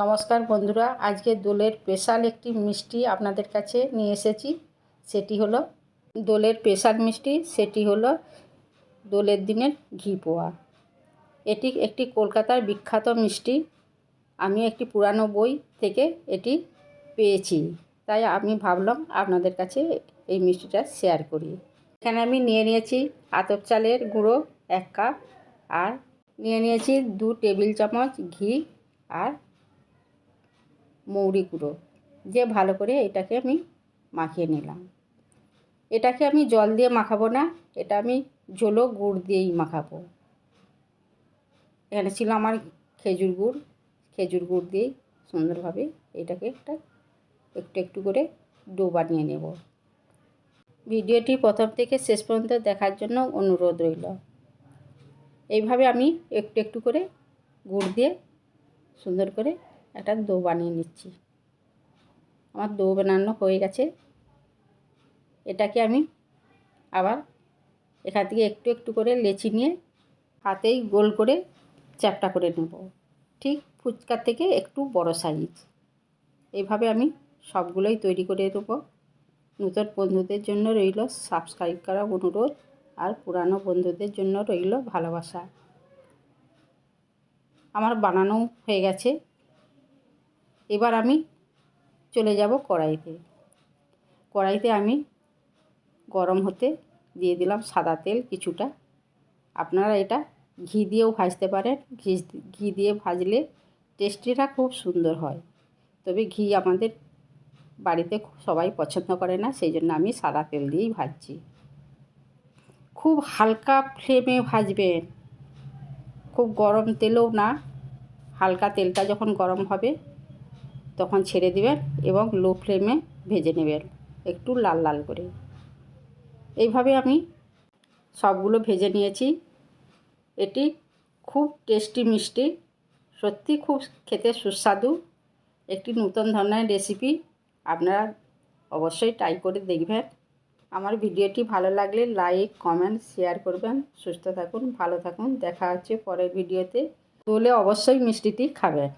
নমস্কার বন্ধুরা, আজকে দোলের স্পেশাল একটি মিষ্টি আপনাদের কাছে নিয়ে এসেছি। সেটি হলো দোলের স্পেশাল মিষ্টি, সেটি হলো দোলের দিনের ঘি পোয়া। এটি একটি কলকাতার বিখ্যাত মিষ্টি। আমি একটি পুরানো বই থেকে এটি পেয়েছি, তাই আমি ভাবলাম আপনাদের কাছে এই মিষ্টিটা শেয়ার করি। এখানে আমি নিয়ে নিয়েছি আতপ চালের গুঁড়ো এক কাপ, আর নিয়ে নিয়েছি দু টেবিল চামচ ঘি, আর মৌরি গুঁড়ো, যে ভালো করে এটাকে আমি মাখিয়ে নিলাম। এটাকে আমি জল দিয়ে মাখাবো না, এটা আমি ঝোলো গুড় দিয়েই মাখাবো। এখানে ছিল আমার খেজুর গুড় খেজুর গুড় দিয়েই সুন্দরভাবে এটাকে একটা একটু একটু করে ডো বানিয়ে নেব। ভিডিওটি প্রথম থেকে শেষ পর্যন্ত দেখার জন্য অনুরোধ রইল। এইভাবে আমি একটু একটু করে গুড় দিয়ে সুন্দর করে একটা দো বানিয়ে নিচ্ছি। আমার দো বানানো হয়ে গেছে। এটাকে আমি আবার এখান থেকে একটু একটু করে লেচি নিয়ে হাতেই গোল করে চ্যাপটা করে নেব। ঠিক ফুচকার থেকে একটু বড় সাইজ এইভাবে আমি সবগুলোই তৈরি করে দেবো। নতুন বন্ধুদের জন্য রইল সাবস্ক্রাইব করা অনুরোধ আর পুরানো বন্ধুদের জন্য রইল ভালোবাসা। আমার বানানো হয়ে গেছে। এবার আমি চলে যাব কড়াইতে। কড়াইতে আমি গরম হতে দিয়ে দিলাম সাদা তেল কিছুটা। আপনারা এটা ঘি দিয়েও ভাজতে পারেন। ঘি ঘি দিয়ে ভাজলে টেস্টিটা খুব সুন্দর হয়। তবে ঘি আমাদের বাড়িতে সবাই পছন্দ করে না, সেই জন্য আমি সাদা তেল দিয়েই ভাজছি। খুব হালকা ফ্লেমে ভাজবেন। খুব গরম তেলেও না, হালকা তেলটা যখন গরম হবে তখন ছেড়ে দেবেন এবং লো ফ্লেমে ভেজে নেবেন, একটু লাল লাল করে। এইভাবে আমি সবগুলো ভেজে নিয়েছি। এটি খুব টেস্টি মিষ্টি, সত্যি খুব খেতে সুস্বাদু, একটি নতুন ধরনের রেসিপি। আপনারা অবশ্যই ট্রাই করে দেখবেন। আমার ভিডিওটি ভালো লাগলে লাইক, কমেন্ট, শেয়ার করবেন। সুস্থ থাকুন, ভালো থাকুন। দেখা হচ্ছে পরের ভিডিওতে। বলে অবশ্যই মিষ্টিটি খাবেন।